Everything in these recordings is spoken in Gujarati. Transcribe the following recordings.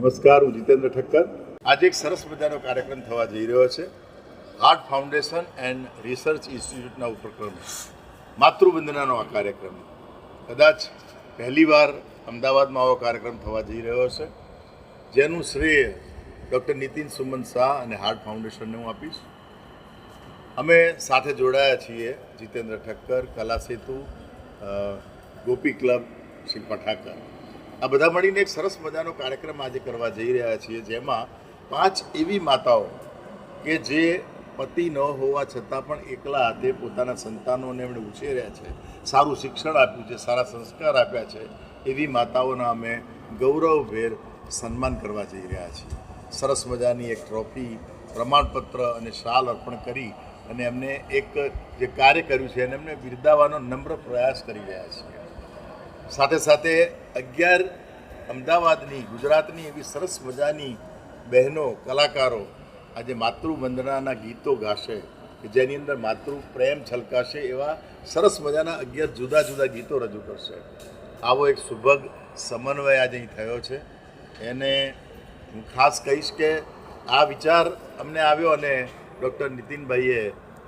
નમસ્કાર, હું જીતેન્દ્ર ઠક્કર. આજે એક સરસ મજાનો કાર્યક્રમ થવા જઈ રહ્યો છે. હાર્ટ ફાઉન્ડેશન એન્ડ રિસર્ચ ઇન્સ્ટિટ્યૂટના ઉપક્રમે. માતૃવંદનાનો આ કાર્યક્રમ. કદાચ પહેલીવાર અમદાવાદમાં આવો કાર્યક્રમ થવા જઈ રહ્યો છે. જેનું શ્રેય ડૉક્ટર નીતિન સુમન શાહ અને હાર્ટ ફાઉન્ડેશનને હું આપીશ. અમે સાથે જોડાયા છીએ જીતેન્દ્ર ઠક્કર, કલા સેતુ ગોપી ક્લબ શિલ્પા ઠાકર આ બધા મળીને એક સરસ મજાનો કાર્યક્રમ આજે કરવા જઈ રહ્યા છીએ, જેમાં પાંચ એવી માતાઓ કે જે પતિ ન હોવા છતાં પણ એકલા હાથે પોતાના સંતાનોને એમણે ઉછેર્યા છે, સારું શિક્ષણ આપ્યું છે, સારા સંસ્કાર આપ્યા છે, એવી માતાઓના અમે ગૌરવભેર સન્માન કરવા જઈ રહ્યા છીએ. સરસ મજાની એક ટ્રોફી, પ્રમાણપત્ર અને શાલ અર્પણ કરી અને એમને એક જે કાર્ય કર્યું છે એને એમને બિરદાવવાનો નમ્ર પ્રયાસ કરી રહ્યા છીએ. સાથે સાથે અગિયાર અમદાવાદની, ગુજરાતની એવી સરસ મજાની બહેનો, કલાકારો આજે માતૃવંદનાના ગીતો ગાશે કે જેની અંદર માતૃ પ્રેમ છલકાશે એવા સરસ મજાના અગિયાર જુદા જુદા ગીતો રજૂ કરશે. આવો એક સુભગ સમન્વય આજે અહીં થયો છે. એને હું ખાસ કહીશ કે આ વિચાર અમને આવ્યો અને ડૉક્ટર નીતિનભાઈએ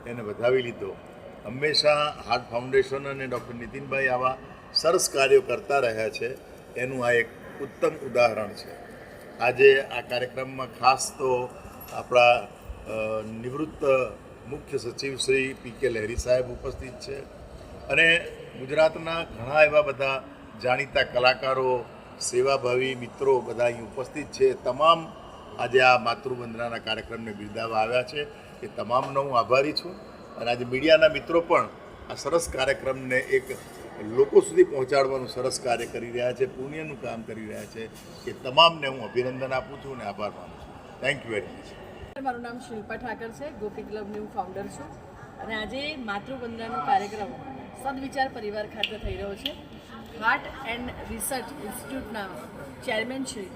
એને વધાવી લીધો. હંમેશા હાર્ટ ફાઉન્ડેશન અને ડૉક્ટર નીતિનભાઈ આવા સરસ કાર્યો કરતા રહ્યા છે. એનું આ એક ઉત્તમ ઉદાહરણ છે. આજે આ કાર્યક્રમમાં ખાસ તો આપણા નિવૃત્ત મુખ્ય સચિવ શ્રી પી કે લહેરી સાહેબ ઉપસ્થિત છે. અને ગુજરાતના ઘણા એવા બધા જાણીતા કલાકારો, સેવાભાવી મિત્રો બધા અહીં ઉપસ્થિત છે. તમામ આજે આ માતૃવંદનાના કાર્યક્રમને બિરદાવવા આવ્યા છે. એ તમામનો હું આભારી છું. અને આજે મીડિયાના મિત્રો પણ આ સરસ કાર્યક્રમને એક લોકો સુધી પહોંચાડવાનું સરસ કાર્ય કરી રહ્યા છે, પુણ્યનું કામ કરી રહ્યા છે એ તમામને હું અભિનંદન આપું છું અને આભાર માનું છું. થેન્ક યુ વેરી મચ મારું નામ શિલ્પા ઠાકર છે, ગોપી ક્લબની હું ફાઉન્ડર છું. અને આજે માતૃવંદનાનો કાર્યક્રમ સદવિચાર પરિવાર ખાતે થઈ રહ્યો છે. હાર્ટ એન્ડ રિસર્ચ ઇન્સ્ટિટ્યૂટના ચેરમેન શ્રી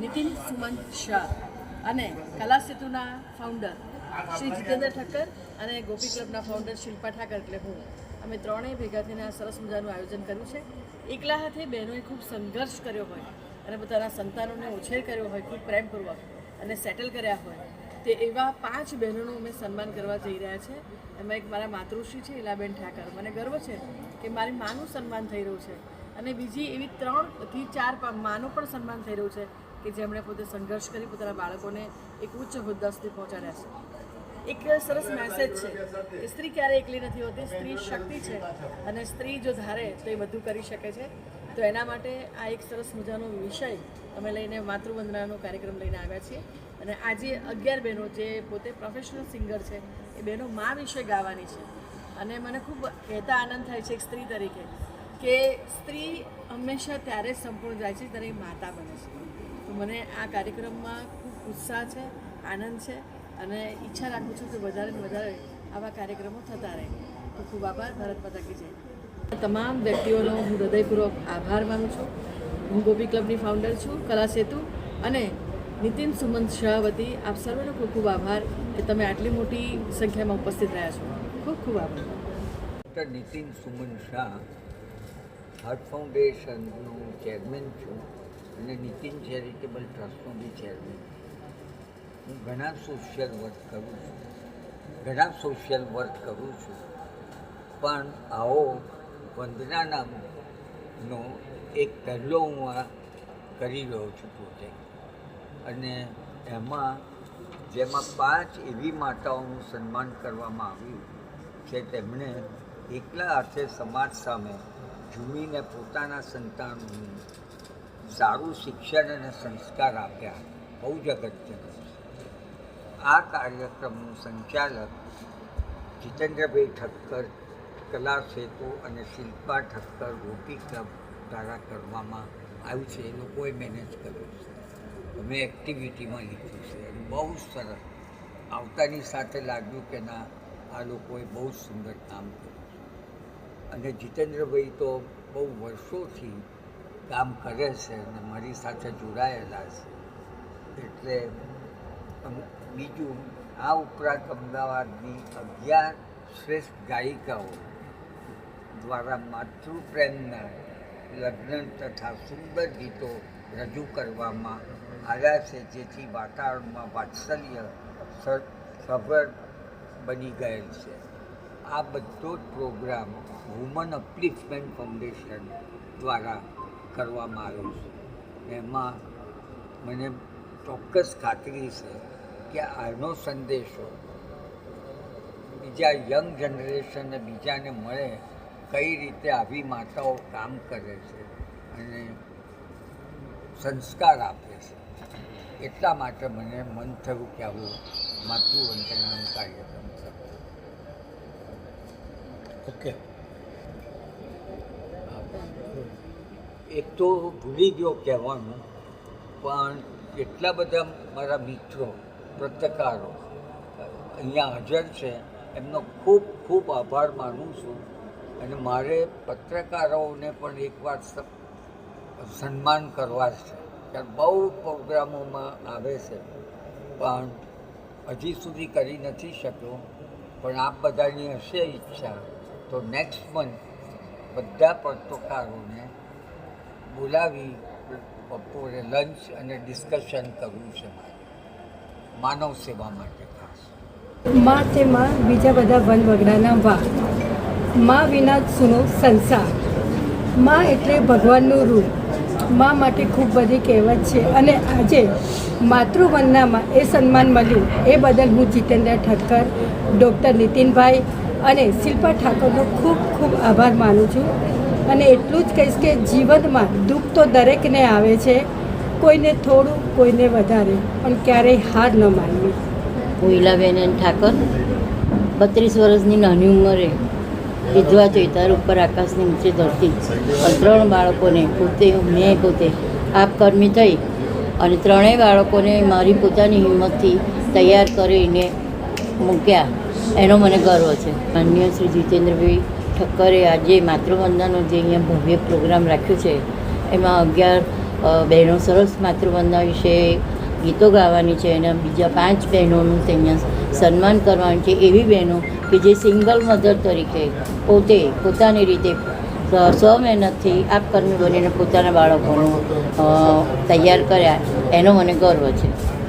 નીતિન સુમન શાહ અને કલા સેતુના ફાઉન્ડર શ્રી જીતેન્દ્ર ઠક્કર અને ગોપી ક્લબના ફાઉન્ડર શિલ્પા ઠાકર એટલે હું. અમે ત્રણેય ભેગા થઈને આ સરસ મજાનું આયોજન કર્યું છે. એકલા હાથે બહેનોએ ખૂબ સંઘર્ષ કર્યો હોય અને પોતાના સંતાનોને ઉછેર કર્યો હોય, ખૂબ પ્રેમપૂર્વક અને સેટલ કર્યા હોય, તે એવા પાંચ બહેનોનું અમે સન્માન કરવા જઈ રહ્યા છે. એમાં એક મારા માતૃશ્રી છે ઇલાબેન ઠાકર. મને ગર્વ છે કે મારી માનું સન્માન થઈ રહ્યું છે અને બીજી એવી ત્રણથી ચાર માનું પણ સન્માન થઈ રહ્યું છે કે જેમણે પોતે સંઘર્ષ કરી, પોતાના બાળકોને એક ઉચ્ચ હોદ્દા સુધી પહોંચાડ્યા છે. એક સરસ મેસેજ છે કે સ્ત્રી ક્યારે એકલી નથી હોતી, સ્ત્રી શક્તિ છે અને સ્ત્રી જો ધારે તો એ બધું કરી શકે છે. તો એના માટે આ એક સરસ મજાનો વિષય અમે લઈને માતૃવંદનાનો કાર્યક્રમ લઈને આવ્યા છીએ. અને આજે અગિયાર બહેનો જે પોતે પ્રોફેશનલ સિંગર છે, એ બહેનો મા વિશે ગાવાની છે. અને મને ખૂબ કહેતા આનંદ થાય છે એક સ્ત્રી તરીકે કે સ્ત્રી હંમેશા ત્યારે સંપૂર્ણ જાય છે ત્યારે માતા બને છે. તો મને આ કાર્યક્રમમાં ખૂબ ઉત્સાહ છે, આનંદ છે અને ઈચ્છા રાખું છું કે વધારે વધારે આવા કાર્યક્રમો થતા રહે. ખૂબ ખૂબ આભાર, ભારત માતા જય. તમામ વ્યક્તિઓનો હું હૃદયપૂર્વક આભાર માનું છું. હું ગોપી ક્લબની ફાઉન્ડર છું, કલા સેતુ અને નીતિન સુમંત શાહ વતી આપ સર્વેનો ખૂબ ખૂબ આભાર કે તમે આટલી મોટી સંખ્યામાં ઉપસ્થિત રહ્યા છો. ખૂબ ખૂબ આભાર. ડૉક્ટર નીતિન સુમન શાહ હાર્ટ ફાઉન્ડેશનનું ચેરમેન છું અને નીતિન ચેરિટેબલ ટ્રસ્ટનો બી ચેરમેન હું ઘણા સોશિયલ વર્ક કરું છું. ઘણા સોશિયલ વર્ક કરું છું. પણ આવો વંદના નામનો એક પહેલો હું આ કરી રહ્યો છું પોતે. અને એમાં જેમાં પાંચ એવી માતાઓનું સન્માન કરવામાં આવ્યું કે તેમણે એકલા હાથે સમાજ સામે ઝૂમીને પોતાના સંતાનોને સારું શિક્ષણ અને સંસ્કાર આપ્યા. બહુ જ અગત્યનું છે. આ કાર્યક્રમનું સંચાલક જીતેન્દ્રભાઈ ઠક્કર, કલા સેતુ અને શિલ્પા ઠક્કર, ગોપી ક્લબ દ્વારા કરવામાં આવ્યું છે. એ લોકોએ મેનેજ કર્યું છે. અમે એક્ટિવિટીમાં લીધું છે. અને બહુ સરસ આવતાની સાથે લાગ્યું કે ના, આ લોકોએ બહુ સુંદર કામ કર્યું છે. અને જીતેન્દ્રભાઈ તો બહુ વર્ષોથી કામ કરે છે અને મારી સાથે જોડાયેલા છે. એટલે બીજું, આ ઉપરાંત અમદાવાદની અગિયાર શ્રેષ્ઠ ગાયિકાઓ દ્વારા માતૃપ્રેમના લગ્ન તથા સુંદર ગીતો રજૂ કરવામાં આવ્યા છે, જેથી વાતાવરણમાં વાત્સલ્ય સભર બની ગયેલ છે. આ બધો જ પ્રોગ્રામ વુમન અપલિફમેન્ટ ફાઉન્ડેશન દ્વારા કરવામાં આવ્યો છે. એમાં મને ચોક્કસ ખાતરી છે કે આનો સંદેશો. બીજા યંગ જનરેશનને બીજાને મળે કઈ રીતે આવી માતાઓ કામ કરે છે અને સંસ્કાર આપે છે. એટલા માટે મને મન થયું કે આવું માતૃવંદનાનું કાર્યક્રમ થયું ઓકે. એક તો ભૂલી ગયો કહેવાનું પણ એટલા બધા મારા મિત્રો પત્રકારો અહીંયા હાજર છે. એમનો ખૂબ ખૂબ આભાર માનું છું. અને મારે પત્રકારોને પણ એક વાત સન્માન કરવા છે. કારણ બહુ પ્રોગ્રામોમાં આવે છે. પણ હજી સુધી કરી નથી શક્યો. પણ આપ બધાની હશે ઈચ્છા તો નેક્સ્ટ મંથ બધા પત્રકારોને બોલાવી બપોરે લંચ અને ડિસ્કશન કરવું છે મારે. માનવ સેવા માટે ખાસ. તે માં બીજા બધા વન વગડાના વા માં વિના સુનો સંસાર. માં એટલે ભગવાનનું રૂપ. માં માટે ખૂબ બધી કહેવત છે અને આજે માતૃવંદનામાં એ સન્માન મળ્યું. એ બદલ હું જીતેન્દ્ર ઠક્કર, ડૉક્ટર નીતિનભાઈ અને શિલ્પા ઠાકોરનો ખૂબ ખૂબ આભાર માનું છું. અને એટલું જ કહીશ કે જીવનમાં દુઃખ તો દરેકને આવે છે. કોઈને થોડું, કોઈને વધારે, પણ ક્યારેય હાર ન માનવી. કોઈલાબેન ઠાકર, બત્રીસ વર્ષની નાની ઉંમરે વિધવા ચોઈતાર ઉપર આકાશની ઊંચે ધરતી ત્રણ બાળકોને પોતે, મેં પોતે આપકર્મી થઈ અને ત્રણેય બાળકોને મારી પોતાની હિંમતથી તૈયાર કરીને મૂક્યા. એનો મને ગર્વ છે. માન્ય શ્રી જીતેન્દ્રભાઈ ઠક્કરે આજે માતૃવંદાનો જે અહીંયા ભવ્ય પ્રોગ્રામ રાખ્યો છે, એમાં અગિયાર બહેનો સરસ માતૃવંદના વિશે ગીતો ગાવાની છે અને બીજા પાંચ બહેનોનું ત્યાં સન્માન કરવાનું છે. એવી બહેનો કે જે સિંગલ મધર તરીકે પોતે પોતાની રીતે સ- સ્વમહેનતથી આપકર્મી બનીને પોતાના બાળકોનું તૈયાર કર્યા. એનો મને ગર્વ છે.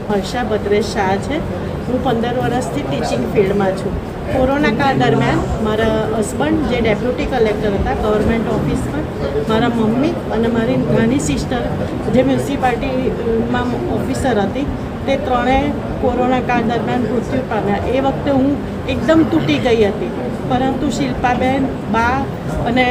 હર્ષા ભદ્રેશ શાહ છે. હું પંદર વર્ષથી ટીચિંગ ફિલ્ડમાં છું. કોરોના કાળ દરમિયાન મારા હસબન્ડ જે ડેપ્યુટી કલેક્ટર હતા ગવર્મેન્ટ ઓફિસમાં મારા મમ્મી અને મારી નાની સિસ્ટર જે મ્યુનિસિપાલિટીમાં ઓફિસર હતી, તે ત્રણેય કોરોના કાળ દરમિયાન મૃત્યુ પામ્યા. એ વખતે હું એકદમ તૂટી ગઈ હતી. પરંતુ શિલ્પાબેન, બા અને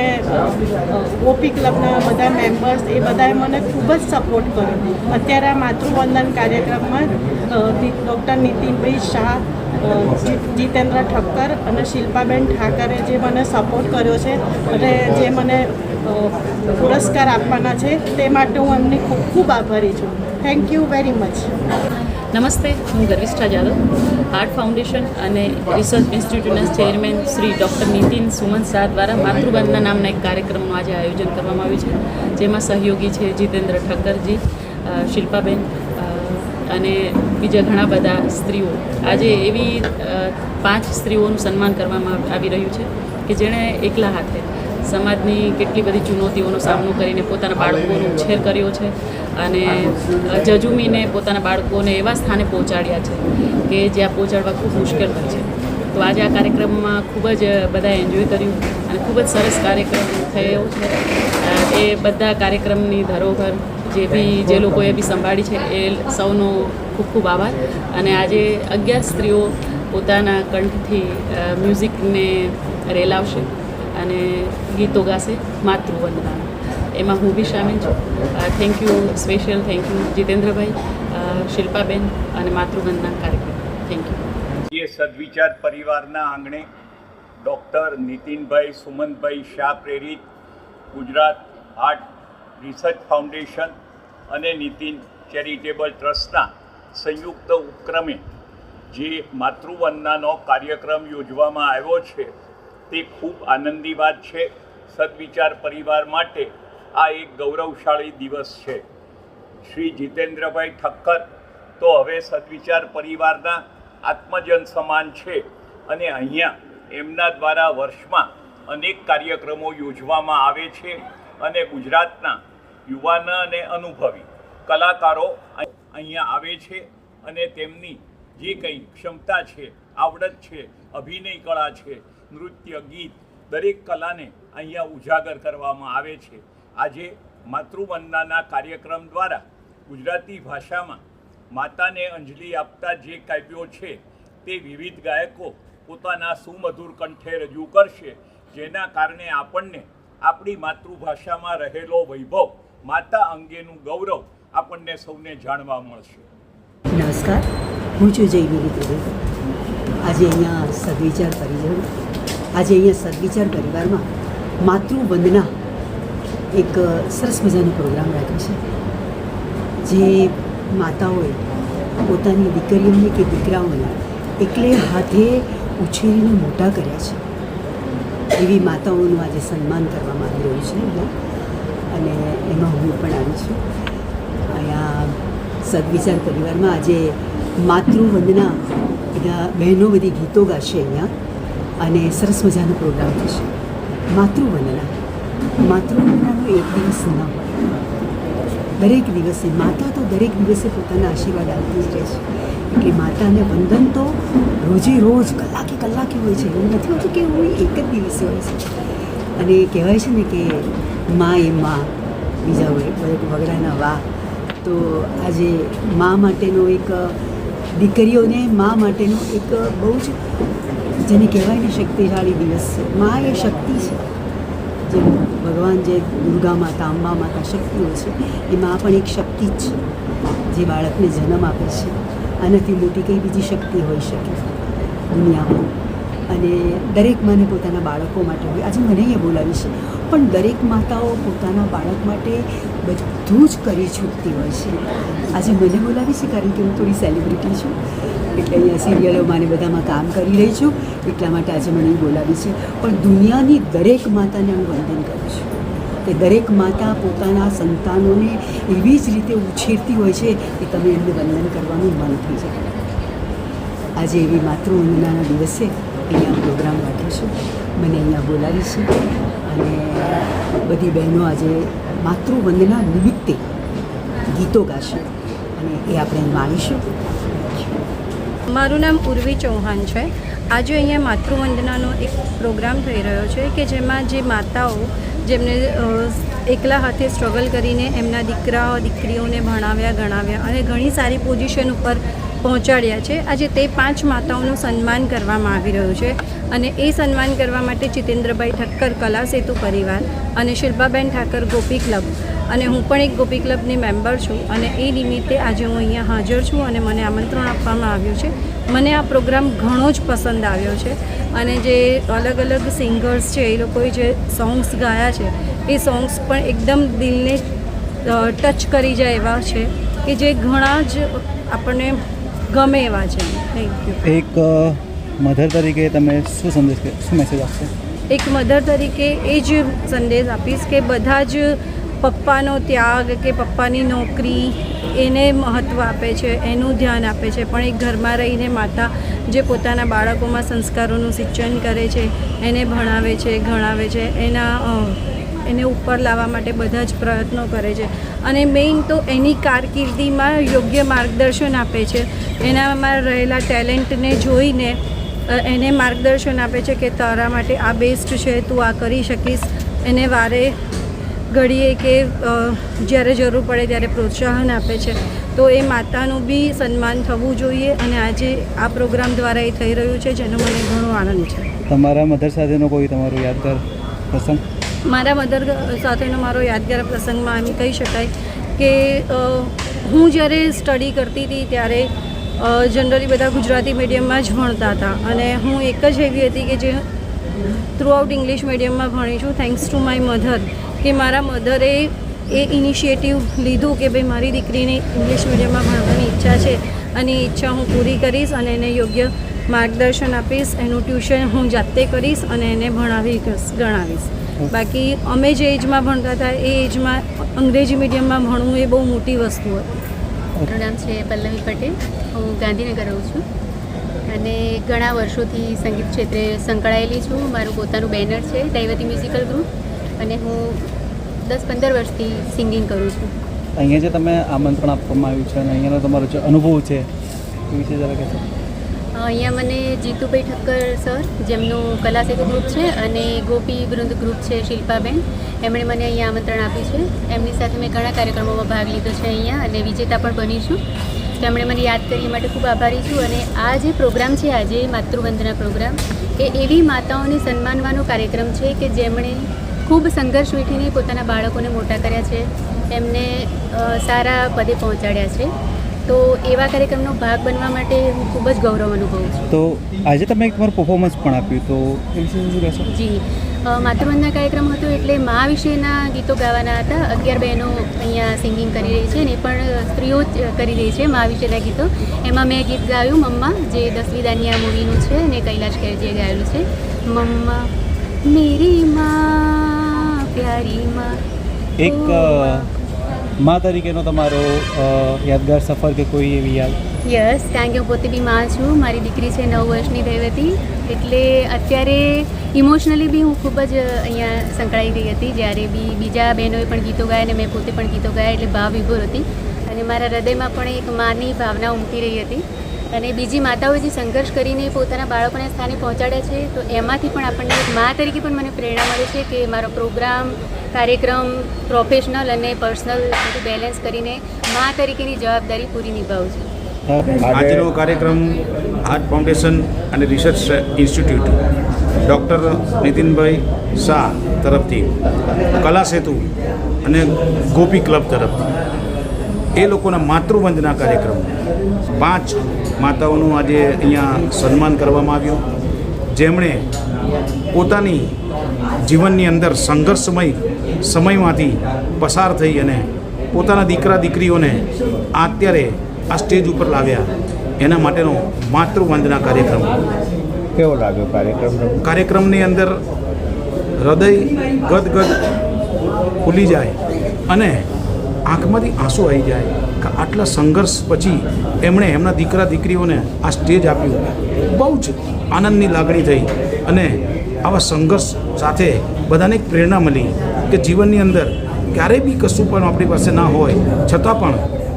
ઓપી ક્લબના બધા મેમ્બર્સ એ બધાએ મને ખૂબ જ સપોર્ટ કર્યો. અત્યારે આ માતૃવંદન કાર્યક્રમમાં ડૉક્ટર નીતિનભાઈ શાહ જીતેન્દ્ર ઠક્કર અને શિલ્પાબેન ઠાકરે જે મને સપોર્ટ કર્યો છે અને જે મને પુરસ્કાર આપવાના છે, તે માટે હું એમની ખૂબ ખૂબ આભારી છું. થેન્ક યુ વેરી મચ નમસ્તે, હું ગર્વિષ્ઠા જાદવ હાર્ટ ફાઉન્ડેશન અને રિસર્ચ ઇન્સ્ટિટ્યૂટના ચેરમેન શ્રી ડૉક્ટર નીતિન સુમન શાહ દ્વારા માતૃવંદના નામના એક કાર્યક્રમનું આજે આયોજન કરવામાં આવ્યું છે, જેમાં સહયોગી છે જીતેન્દ્ર ઠક્કરજી શિલ્પાબેન અને બીજા ઘણા બધા સ્ત્રીઓ. આજે એવી પાંચ સ્ત્રીઓનું સન્માન કરવામાં આવી રહ્યું છે, કે જેણે એકલા હાથે સમાજની કેટલી બધી ચુનૌતીઓનો સામનો કરીને પોતાના બાળકોનો ઉછેર કર્યો છે અને જજુમીને પોતાના બાળકોને એવા સ્થાને પહોંચાડ્યા છે કે જ્યાં પહોંચાડવા ખૂબ મુશ્કેલ હોય છે. તો આજે આ કાર્યક્રમમાં ખૂબ જ બધાએ એન્જોય કર્યું અને ખૂબ જ સરસ કાર્યક્રમ થયો છે. એ બધા કાર્યક્રમની ધરોહર જે બી જે લોકોએ બી સંભાળી છે એ સૌનો ખૂબ ખૂબ આભાર. અને આજે અગિયાર સ્ત્રીઓ પોતાના કંઠથી મ્યુઝિકને રેલાવશે. અને ગીતો ગાશે માતૃવંદના. એમાં હું બી સામેલ છું. Thank you special thank you જીતેન્દ્રભાઈ Shilpaben અને માતૃવંદના કાર્યક્રમ. થેન્ક યુ જે સદવિચાર પરિવારના આંગણે ડૉક્ટર નીતિનભાઈ સુમનભાઈ શાહ પ્રેરિત ગુજરાત હાર્ટ રિસર્ચ ફાઉન્ડેશન અને નીતિન ચેરિટેબલ ટ્રસ્ટના સંયુક્ત ઉપક્રમે જે માતૃવંદનાનો કાર્યક્રમ યોજવામાં આવ્યો છે તે ખૂબ આનંદી વાત છે. સદવિચાર પરિવાર માટે આ એક ગૌરવશાળી દિવસ છે. શ્રી જીતેન્દ્રભાઈ ઠક્કર તો હવે સદવિચાર પરિવારના આત્મજન સમાન છે અને અહીંયા એમના દ્વારા વર્ષમાં અનેક કાર્યક્રમો યોજવામાં આવે છે અને ગુજરાતના યુવાન અને અનુભવી કલાકારો અહીંયા આવે છે અને તેમની જે કંઈ ક્ષમતા છે, આવડત છે, અભિનય કળા છે નૃત્ય ગીત દરેક કલાને અહીંયા ઉજાગર કરવામાં આવે છે. આજે માતૃવંદનાના કાર્યક્રમ દ્વારા ગુજરાતી ભાષામાં માતાને અંજલિ આપતા જે કાવ્યો છે તે વિવિધ ગાયકો પોતાના સુમધુર કંઠે રજૂ કરશે, જેના કારણે આપણને આપણી માતૃભાષામાં રહેલો વૈભવ માતા અંગેનું ગૌરવ આપણને સૌને જાણવા મળશે. નમસ્કાર. હું છું જય વિવિધ આજે અહીંયા સદવિચાર પરિજન. આજે અહીંયા સદવિચાર પરિવારમાં માતૃવંદના એક સરસ મજાનો પ્રોગ્રામ રાખ્યો છે. જે માતાઓએ પોતાની દીકરીઓને કે દીકરાઓને એકલે હાથે ઉછેરીને મોટા કર્યા છે. એવી માતાઓનું આજે સન્માન કરવામાં આવી રહ્યું છે અહીંયા. અને એમાં હું પણ આવી છું. અહીંયા સદવિચાર પરિવારમાં આજે માતૃવંદના, બધા બહેનો બધી ગીતો ગાશે અહીંયા. અને સરસ મજાનો પ્રોગ્રામ થશે. માતૃવંદના. માતૃવંદનાનો એક દિવસ ન હોય. દરેક દિવસે માતા તો દરેક દિવસે પોતાના આશીર્વાદ આપતી જ રહે છે એટલે માતાને વંદન તો રોજે રોજ, કલાકે કલાકે હોય છે. એવું નથી હોતું કે હું એક જ દિવસે હોય છે. અને કહેવાય છે ને કે મા એ મા. બીજા હોય વગડાના વાહ. તો આજે મા માટેનો એક, દીકરીઓને મા માટેનો એક બહુ જ જેને કહેવાય ને શક્તિશાળી દિવસ છે. મા એ શક્તિ છે. જે ભગવાન જે દુર્ગા માતા, અંબા માતા શક્તિઓ છે, એ મા પણ એક શક્તિ જ છે, જે બાળકને જન્મ આપે છે. આનાથી મોટી કઈ બીજી શક્તિ હોઈ શકે દુનિયામાં. અને દરેક માને પોતાના બાળકો માટે હોય. આજે મને એ બોલાવી છે. પણ દરેક માતાઓ પોતાના બાળક માટે બધું જ કરી છૂટતી હોય છે. આજે મને બોલાવી છે કારણ કે હું થોડી સેલિબ્રિટી છું. એટલે અહીંયા સિરિયલોમાં ને બધામાં કામ કરી રહી છું. એટલા માટે આજે મને બોલાવી છે. પણ દુનિયાની દરેક માતાને હું વંદન કરું છું. કે દરેક માતા પોતાના સંતાનોને એવી જ રીતે ઉછેરતી હોય છે કે તમે એમને વંદન કરવાનું મન થઈ જાય. આજે એવી માતૃવંદનાના દિવસે અહીંયા પ્રોગ્રામ રાખ્યો છું. મને અહીંયા બોલાવી છે. અને બધી બહેનો આજે માતૃવંદના નિમિત્તે ગીતો ગાશે. અને એ આપણે માણીશું મારું નામ ઉર્વી ચૌહાણ છે. આજે અહીંયા માતૃવંદનાનો એક પ્રોગ્રામ થઈ રહ્યો છે કે જેમાં જે માતાઓ જેમને એકલા હાથે સ્ટ્રગલ કરીને એમના દીકરાઓ, દીકરીઓને ભણાવ્યા, ગણાવ્યા અને ઘણી સારી પોઝિશન ઉપર પહોંચાડ્યા છે. આજે તે પાંચ માતાઓનું સન્માન કરવામાં આવી રહ્યું છે અને એ સન્માન કરવા માટે જીતેન્દ્રભાઈ ઠક્કર કલા સેતુ પરિવાર અને શિલ્પાબેન ઠાકર ગોપી ક્લબ અને હું પણ એક ગોપી ક્લબની મેમ્બર છું અને એ નિમિત્તે આજે હું અહીંયા હાજર છું અને મને આમંત્રણ આપવામાં આવ્યું છે. મને આ પ્રોગ્રામ ઘણો જ પસંદ આવ્યો છે અને જે અલગ અલગ સિંગર્સ છે, એ લોકોએ જે સોંગ્સ ગાયા છે, એ સોંગ્સ પણ એકદમ દિલને ટચ કરી જાય એવા છે કે જે ઘણા જ આપણને ગમે એવા છે. થેન્ક યુ એક મધર તરીકે તમે શું સંદેશ શું મેસેજ આપશો? એક મધર તરીકે એ જ સંદેશ આપીશ કે બધા જ પપ્પાનો ત્યાગ કે પપ્પાની નોકરી એને મહત્ત્વ આપે છે એનું ધ્યાન આપે છે. પણ એક ઘરમાં રહીને માતા જે પોતાના બાળકોમાં સંસ્કારોનું સિંચન કરે છે એને ભણાવે છે ગણાવે છે એના એને ઉપર લાવવા માટે બધા જ પ્રયત્નો કરે છે. અને મેઇન તો એની કારકિર્દીમાં યોગ્ય માર્ગદર્શન આપે છે. એનામાં રહેલા ટેલેન્ટને જોઈને એને માર્ગદર્શન આપે છે કે તારા માટે આ બેસ્ટ છે, તું આ કરી શકીશ. એને વારે ઘડીએ કે જ્યારે જરૂર પડે ત્યારે પ્રોત્સાહન આપે છે. તો એ માતાનું બી સન્માન થવું જોઈએ અને આજે આ પ્રોગ્રામ દ્વારા એ થઈ રહ્યું છે, જેનો મને ઘણો આનંદ છે. તમારા મધર સાથેનો કોઈ તમારો યાદગાર પ્રસંગ? મારા મધર સાથેનો મારો યાદગાર પ્રસંગમાં એમ કહી શકાય કે હું જ્યારે સ્ટડી કરતી હતી ત્યારે જનરલી બધા ગુજરાતી મીડિયમમાં જ ભણતા હતા. અને હું એક જ એવી હતી કે જે થ્રુઆઉટ ઇંગ્લિશ મીડિયમમાં ભણી છું થેન્ક્સ ટુ માય મધર કે મારા મધરે એ ઇનિશિયેટિવ લીધું કે ભાઈ મારી દીકરીને ઇંગ્લિશ મીડિયમમાં ભણવાની ઈચ્છા છે અને ઈચ્છા હું પૂરી કરીશ અને એને યોગ્ય માર્ગદર્શન આપીશ, એનું ટ્યુશન હું જાતે કરીશ અને એને ભણાવી ગણાવીશ. બાકી અમે જે એજમાં ભણતા હતા એ એજમાં અંગ્રેજી મીડિયમમાં ભણવું એ બહુ મોટી વસ્તુ હતી. મારું નામ છે પલ્લવી પટેલ. હું ગાંધીનગર રહું છું. અને ઘણા વર્ષોથી સંગીત ક્ષેત્રે સંકળાયેલી છું. મારું પોતાનું બેનર છે દૈવતી મ્યુઝિકલ ગ્રુપ. અને હું દસ પંદર વર્ષથી સિંગિંગ કરું છું. અહીંયા જે તમે આમંત્રણ આપવામાં આવ્યું છે અને અહીંયાનો તમારો જે અનુભવ છે એ વિશે જરા કહેશો. અહીંયા મને જીતુભાઈ ઠક્કર સર, જેમનું કલા ગ્રુપ છે, અને ગોપી વૃંદ ગ્રુપ છે, શિલ્પાબેન. એમણે મને અહીંયા આમંત્રણ આપ્યું છે. એમની સાથે મેં ઘણા કાર્યક્રમોમાં ભાગ લીધો છે અહીંયા, અને વિજેતા પણ બની છું તો એમણે મને યાદ કરી માટે ખૂબ આભારી છું. અને આ જે પ્રોગ્રામ છે આજે માતૃવંદના પ્રોગ્રામ, એ એવી માતાઓને સન્માનવાનો કાર્યક્રમ છે કે જેમણે ખૂબ સંઘર્ષ વેઠીને પોતાના બાળકોને મોટા કર્યા છે. એમને સારા પદે પહોંચાડ્યા છે. તો એવા કાર્યક્રમનો ભાગ બનવા માટે હું ખૂબ જ ગૌરવ અનુભવું છું. તો આજે તમે તમારું પરફોર્મન્સ પણ આપ્યું તો એ વિશે શું કહેશો જી. માતૃવંદના કાર્યક્રમ હતો એટલે મા વિશેના ગીતો ગાવાના હતા. અગિયાર બહેનો અહીંયા સિંગિંગ કરી રહી છે ને પણ સ્ત્રીઓ જ કરી રહી છે મા વિશેના ગીતો. એમાં મેં ગીત ગાયું મમ્મા જે દસમી દાનિયા મૂવીનું છે અને કૈલાશ ખેરજીએ ગાયેલું છે. મમ્મા મેરી મા પ્યારી મા એક મા તરીકેનો તમારો યાદગાર સફર કે કોઈ એવી યાદ? યસ, કારણ કે હું પોતે બી માં છું. મારી દીકરી છે, નવ વર્ષની થઈ હતી એટલે અત્યારે ઇમોશનલી બી હું ખૂબ જ અહીંયા સંકળાઈ ગઈ હતી. જ્યારે બી બીજા બહેનોએ પણ ગીતો ગાયા અને મેં પોતે પણ ગીતો ગાયા, એટલે ભાવ વિભોર હતી. અને મારા હૃદયમાં પણ એક માની ભાવના ઉમટી રહી હતી. અને બીજી માતાઓ જે સંઘર્ષ કરીને પોતાના બાળકોને સ્થાને પહોંચાડ્યા છે, તો એમાંથી પણ આપણને એક મા તરીકે પણ મને પ્રેરણા મળે છે કે મારો પ્રોગ્રામ, કાર્યક્રમ, પ્રોફેશનલ અને પર્સનલ બધું બેલેન્સ કરીને મા તરીકેની જવાબદારી પૂરી નિભાવું છું. આજનો કાર્યક્રમ હાર્ટ ફાઉન્ડેશન અને research institute doctor Nitinbhai Shah તરફથી કલા સેતુ અને ગોપી ક્લબ તરફથી. એ લોકોના માતૃવંદના કાર્યક્રમ. પાંચ માતાઓનું આજે અહીંયા સન્માન કરવામાં આવ્યું. જેમણે પોતાની જીવનની અંદર સંઘર્ષમય સમયમાંથી પસાર થઈ અને પોતાના દીકરા દીકરીઓને અત્યારે આ સ્ટેજ ઉપર લાવ્યા. એના માટેનો માતૃવંદના કાર્યક્રમ. કેવો લાગ્યો કાર્યક્રમ કાર્યક્રમની અંદર હૃદય ગદગદ ખુલી જાય અને આંખમાંથી આંસુ આવી જાય કે આટલા સંઘર્ષ પછી એમણે એમના દીકરા દીકરીઓને આ સ્ટેજ આપ્યું. બહુ જ આનંદની લાગણી થઈ અને આવા સંઘર્ષ સાથે બધાને એક પ્રેરણા મળી કે જીવનની અંદર ક્યારેય બી કશું પણ આપણી પાસે ના હોય, છતાં પણ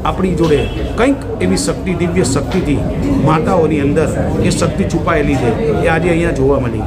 આપણી જોડે કંઈક એવી શક્તિ, દિવ્ય શક્તિથી માતાઓની અંદર એ શક્તિ છુપાયેલી છે એ આજે અહીંયા જોવા મળી.